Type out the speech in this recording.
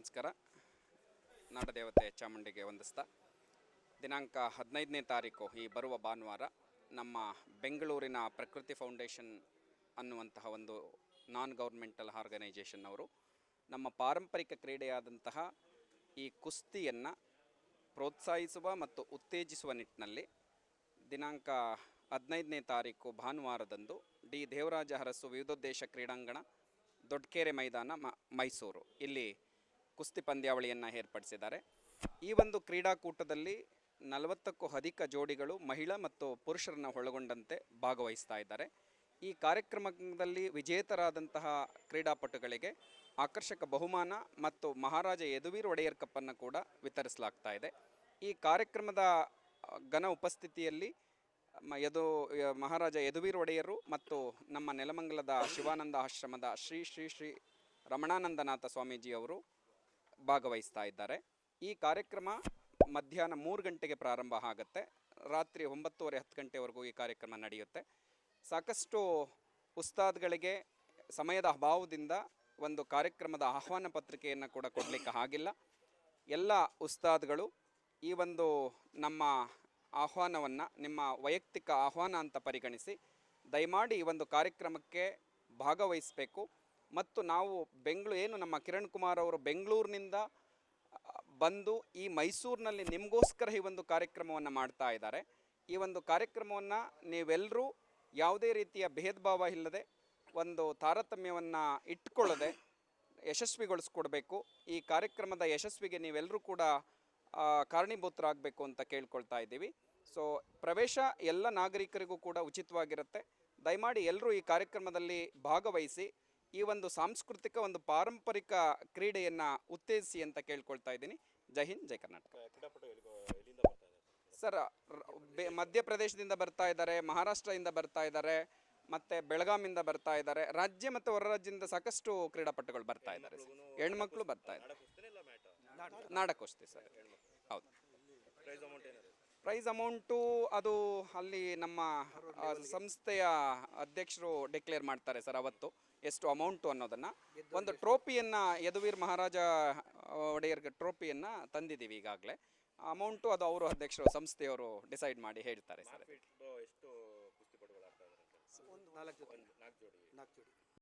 ನಮಸ್ಕಾರ. ನಾಡದೇವತೆ ಚಾಮುಂಡಿಗೆ ವಂದಿಸ್ತಾ. ದಿನಾಂಕ ಹದಿನೈದನೇ ತಾರೀಕು ಈ ಬರುವ ಭಾನುವಾರ ನಮ್ಮ ಬೆಂಗಳೂರಿನ ಪ್ರಕೃತಿ ಫೌಂಡೇಶನ್ ಅನ್ನುವಂತಹ ಒಂದು ನಾನ್ ಗೌರ್ಮೆಂಟಲ್ ಆರ್ಗನೈಜೇಷನ್ ಅವರು ನಮ್ಮ ಪಾರಂಪರಿಕ ಕ್ರೀಡೆಯಾದಂತಹ ಈ ಕುಸ್ತಿಯನ್ನು ಪ್ರೋತ್ಸಾಹಿಸುವ ಮತ್ತು ಉತ್ತೇಜಿಸುವ ನಿಟ್ಟಿನಲ್ಲಿ ದಿನಾಂಕ ಹದಿನೈದನೇ ತಾರೀಕು ಭಾನುವಾರದಂದು ಡಿ ದೇವರಾಜ ಅರಸು ವಿವಿಧೋದ್ದೇಶ ಕ್ರೀಡಾಂಗಣ ದೊಡ್ಡಕೆರೆ ಮೈದಾನ ಮೈಸೂರು. ಇಲ್ಲಿ ಕುಸ್ತಿ ಪಂದ್ಯಾವಳಿಯನ್ನು ಏರ್ಪಡಿಸಿದ್ದಾರೆ. ಈ ಒಂದು ಕ್ರೀಡಾಕೂಟದಲ್ಲಿ ನಲವತ್ತಕ್ಕೂ ಅಧಿಕ ಜೋಡಿಗಳು ಮಹಿಳಾ ಮತ್ತು ಪುರುಷರನ್ನು ಒಳಗೊಂಡಂತೆ ಭಾಗವಹಿಸ್ತಾ ಇದ್ದಾರೆ. ಈ ಕಾರ್ಯಕ್ರಮದಲ್ಲಿ ವಿಜೇತರಾದಂತಹ ಕ್ರೀಡಾಪಟುಗಳಿಗೆ ಆಕರ್ಷಕ ಬಹುಮಾನ ಮತ್ತು ಮಹಾರಾಜ ಯದುವೀರ್ ಒಡೆಯರ್ ಕಪ್ಪನ್ನು ಕೂಡ ವಿತರಿಸಲಾಗ್ತಾ ಇದೆ. ಈ ಕಾರ್ಯಕ್ರಮದ ಘನ ಉಪಸ್ಥಿತಿಯಲ್ಲಿ ಯದು ಮಹಾರಾಜ ಯದುವೀರ್ ಒಡೆಯರು ಮತ್ತು ನಮ್ಮ ನೆಲಮಂಗಲದ ಶಿವಾನಂದ ಆಶ್ರಮದ ಶ್ರೀ ಶ್ರೀ ಶ್ರೀ ರಮಣಾನಂದನಾಥ ಸ್ವಾಮೀಜಿಯವರು ಭಾಗವಹಿಸ್ತಾ ಇದ್ದಾರೆ. ಈ ಕಾರ್ಯಕ್ರಮ ಮಧ್ಯಾಹ್ನ ಮೂರು ಗಂಟೆಗೆ ಪ್ರಾರಂಭ ಆಗುತ್ತೆ. ರಾತ್ರಿ ಒಂಬತ್ತುವರೆ ಹತ್ತು ಗಂಟೆವರೆಗೂ ಈ ಕಾರ್ಯಕ್ರಮ ನಡೆಯುತ್ತೆ. ಸಾಕಷ್ಟು ಉಸ್ತಾದ್ಗಳಿಗೆ ಸಮಯದ ಅಭಾವದಿಂದ ಒಂದು ಕಾರ್ಯಕ್ರಮದ ಆಹ್ವಾನ ಪತ್ರಿಕೆಯನ್ನು ಕೂಡ ಕೊಡಲಿಕ್ಕೆ ಆಗಿಲ್ಲ. ಎಲ್ಲ ಉಸ್ತಾದ್ಗಳು ಈ ಒಂದು ನಮ್ಮ ಆಹ್ವಾನವನ್ನು, ನಿಮ್ಮ ವೈಯಕ್ತಿಕ ಆಹ್ವಾನ ಅಂತ ಪರಿಗಣಿಸಿ ದಯಮಾಡಿ ಈ ಒಂದು ಕಾರ್ಯಕ್ರಮಕ್ಕೆ ಭಾಗವಹಿಸಬೇಕು. ಮತ್ತು ನಾವು ಬೆಂಗಳೂರು ಏನು ನಮ್ಮ ಕಿರಣ್ ಕುಮಾರ್ ಅವರು ಬೆಂಗಳೂರಿನಿಂದ ಬಂದು ಈ ಮೈಸೂರಿನಲ್ಲಿ ನಿಮಗೋಸ್ಕರ ಈ ಒಂದು ಕಾರ್ಯಕ್ರಮವನ್ನು ಮಾಡ್ತಾ ಇದ್ದಾರೆ. ಈ ಒಂದು ಕಾರ್ಯಕ್ರಮವನ್ನು ನೀವೆಲ್ಲರೂ ಯಾವುದೇ ರೀತಿಯ ಭೇದ ಭಾವ ಇಲ್ಲದೆ ಒಂದು ತಾರತಮ್ಯವನ್ನು ಇಟ್ಕೊಳ್ಳದೆ ಯಶಸ್ವಿಗೊಳಿಸ್ಕೊಡ್ಬೇಕು. ಈ ಕಾರ್ಯಕ್ರಮದ ಯಶಸ್ವಿಗೆ ನೀವೆಲ್ಲರೂ ಕೂಡ ಕಾರಣೀಭೂತರಾಗಬೇಕು ಅಂತ ಕೇಳ್ಕೊಳ್ತಾ ಇದ್ದೀವಿ. ಸೊ, ಪ್ರವೇಶ ಎಲ್ಲ ನಾಗರಿಕರಿಗೂ ಕೂಡ ಉಚಿತವಾಗಿರುತ್ತೆ. ದಯಮಾಡಿ ಎಲ್ಲರೂ ಈ ಕಾರ್ಯಕ್ರಮದಲ್ಲಿ ಭಾಗವಹಿಸಿ ಈ ಒಂದು ಸಾಂಸ್ಕೃತಿಕ ಒಂದು ಪಾರಂಪರಿಕ ಕ್ರೀಡೆಯನ್ನು ಉತ್ತೇಜಿಸಿ ಅಂತ ಕೇಳ್ಕೊಳ್ತಾ ಇದ್ದೀನಿ. ಜೈ ಹಿಂದ್ ಜೈ ಕರ್ನಾಟಕ. ಸರ್ ಮಧ್ಯಪ್ರದೇಶದಿಂದ ಬರ್ತಾ ಇದ್ದಾರೆ ಮಹಾರಾಷ್ಟ್ರದಿಂದ ಬರ್ತಾ ಇದ್ದಾರೆ ಮತ್ತೆ ಬೆಳಗಾಮಿಂದ ಬರ್ತಾ ಇದ್ದಾರೆ. ರಾಜ್ಯ ಮತ್ತು ಹೊರ ರಾಜ್ಯದಿಂದ ಸಾಕಷ್ಟು ಕ್ರೀಡಾಪಟುಗಳು ಬರ್ತಾ ಇದ್ದಾರೆ. ಹೆಣ್ಮಕ್ಳು ಬರ್ತಾ ಇದ್ದಾರೆ. ನಾಡ ನಾಡಕೋಸ್ತಿ ಸರ್. ಹೌದು. ಪ್ರೈಸ್ ಅಮೌಂಟ್ ಅದು ಅಲ್ಲಿ ನಮ್ಮ ಆ, ಸಂಸ್ಥೆಯ ಅಧ್ಯಕ್ಷರು ಡಿಕ್ಲೇರ್ ಮಾಡ್ತಾರೆ ಸರ್ ಅವತ್ತು ಎಷ್ಟು ಅಮೌಂಟು ಅನ್ನೋದನ್ನು. ಒಂದು ಟ್ರೋಫಿಯನ್ನು ಯದುವೀರ್ ಮಹಾರಾಜ ಒಡೆಯರ್ಗೆ ಟ್ರೋಫಿಯನ್ನು ತಂದಿದ್ದೀವಿ ಈಗಾಗಲೇ. ಅಮೌಂಟು ಅದು ಅವರು ಅಧ್ಯಕ್ಷರು ಸಂಸ್ಥೆಯವರು ಡಿಸೈಡ್ ಮಾಡಿ ಹೇಳ್ತಾರೆ ಸರ್. ಎಷ್ಟು ಒಂದು ಜೊತೆ. ನಾಲ್ಕು ಜೋಡಿ.